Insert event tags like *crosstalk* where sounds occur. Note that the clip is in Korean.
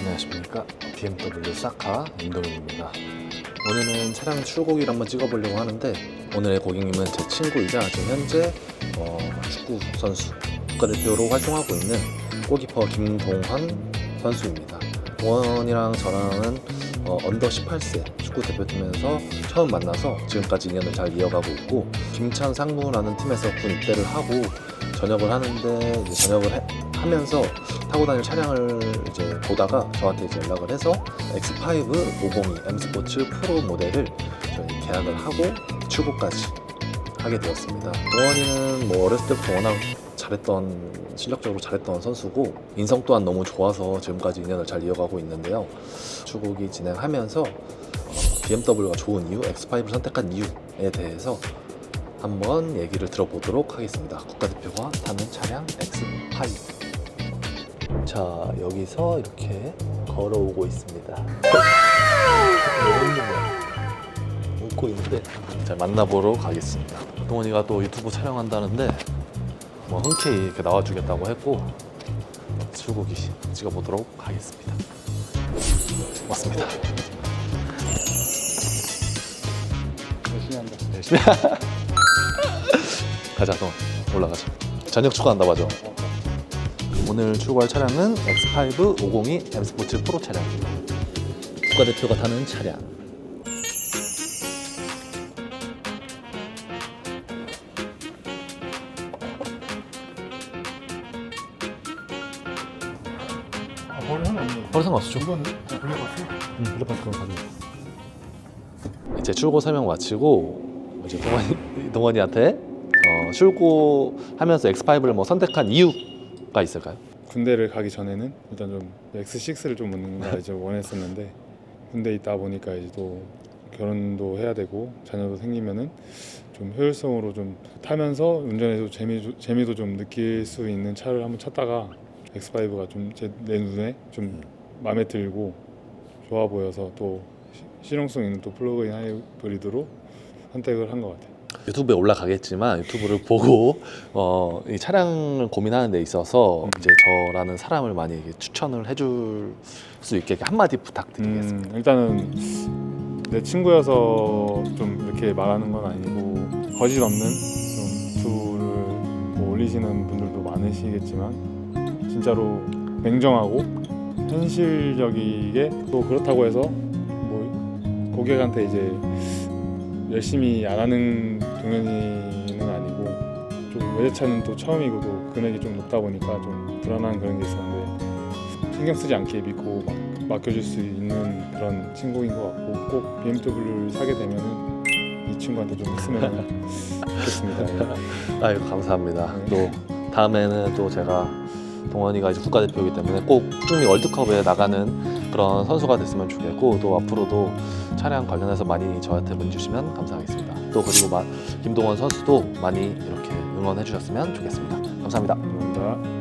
안녕하십니까. BMW 사카 임동윤입니다. 오늘은 차량 출고기를 한번 찍어보려고 하는데 오늘의 고객님은 제 친구이자 지금 현재 어, 축구 선수 국가대표로 활동하고 있는 골키퍼 김동환 선수입니다. 동원이랑 저랑은 어, 언더 18세 축구 대표팀에서 처음 만나서 지금까지 인연을 잘 이어가고 있고 김찬 상무라는 팀에서 군 입대를 하고 전역을 하는데 이제 전역을 해- 하면서 타고 다닐 차량을 이제 보다가 저한테 이제 연락을 해서 X5 502 M 스포츠 프로 모델을 저희 계약을 하고 출고까지 하게 되었습니다. 동원이는 뭐 어렸을 때부터 워낙 잘했던 실력적으로 잘했던 선수고 인성 또한 너무 좋아서 지금까지 인연을 잘 이어가고 있는데요. 출고기 진행하면서 BMW가 좋은 이유, X5를 선택한 이유에 대해서 한번 얘기를 들어보도록 하겠습니다. 국가대표가 타는 차량 X5. 자 여기서 이렇게 걸어오고 있습니다. 웃고 있는데 자 만나보러 가겠습니다. 동원이가 또 유튜브 촬영한다는데 뭐 흔쾌히 이렇게 나와주겠다고 했고 출고기 찍어보도록 하겠습니다. 왔습니다. 열심히 한다. 열심히 *laughs* 가자 동원 올라가자. 저녁 추가한다 맞아. 오늘 출고할 차량은 X5 502 M 스포츠 프로 차량입니다. 국가대표가 타는 차량. 아, 머리 하나 없네. 바로 상관없어. 이건 블랙박스? 응, 블랙박스 가져. 이제 출고 설명 마치고 이제 동원이 동원이한테 어, 출고하면서 X5를 뭐 선택한 이유 가 있을까요? 군대를 가기 전에는 일단 좀 X6를 좀 뭔가 이제 원했었는데 군대 있다 보니까 이제 또 결혼도 해야 되고 자녀도 생기면은 좀 효율성으로 좀 타면서 운전에도 재미 재미도 좀 느낄 수 있는 차를 한번 찾다가 X5가 좀내 눈에 좀 마음에 들고 좋아 보여서 또 시- 실용성 있는 또 플러그인 하이브리드로 선택을 한 것 같아요. 유튜브에 올라가겠지만 유튜브를 *laughs* 보고 어, 이 차량을 고민하는 데 있어서 음. 이제 저라는 사람을 많이 이렇게 추천을 해줄 수 있게 한마디 부탁드리겠습니다. 음, 일단은 내 친구여서 좀 이렇게 말하는 건 아니고 거짓 없는 좀 유튜브를 뭐 올리시는 분들도 많으시겠지만 진짜로 냉정하고 현실적이게 또 그렇다고 해서 뭐 고객한테 이제 열심히 안 하는 동현이는 아니고 좀 외제차는 또 처음이고 또 금액이 좀 높다 보니까 좀 불안한 그런 게 있었는데 신경 쓰지 않게 믿고 막 맡겨줄 수 있는 그런 친구인 것 같고 꼭 BMW를 사게 되면은 이 친구한테 좀 했으면 좋겠습니다. 예. *laughs* 아유 감사합니다. 네. 또 다음에는 또 제가 동원이가 이제 국가대표이기 때문에 꼭 북미 월드컵에 나가는 그런 선수가 됐으면 좋겠고 또 앞으로도 차량 관련해서 많이 저한테 문의 주시면 감사하겠습니다. 또 그리고 마- 김동원 선수도 많이 이렇게 응원해 주셨으면 좋겠습니다. 감사합니다. 감사합니다.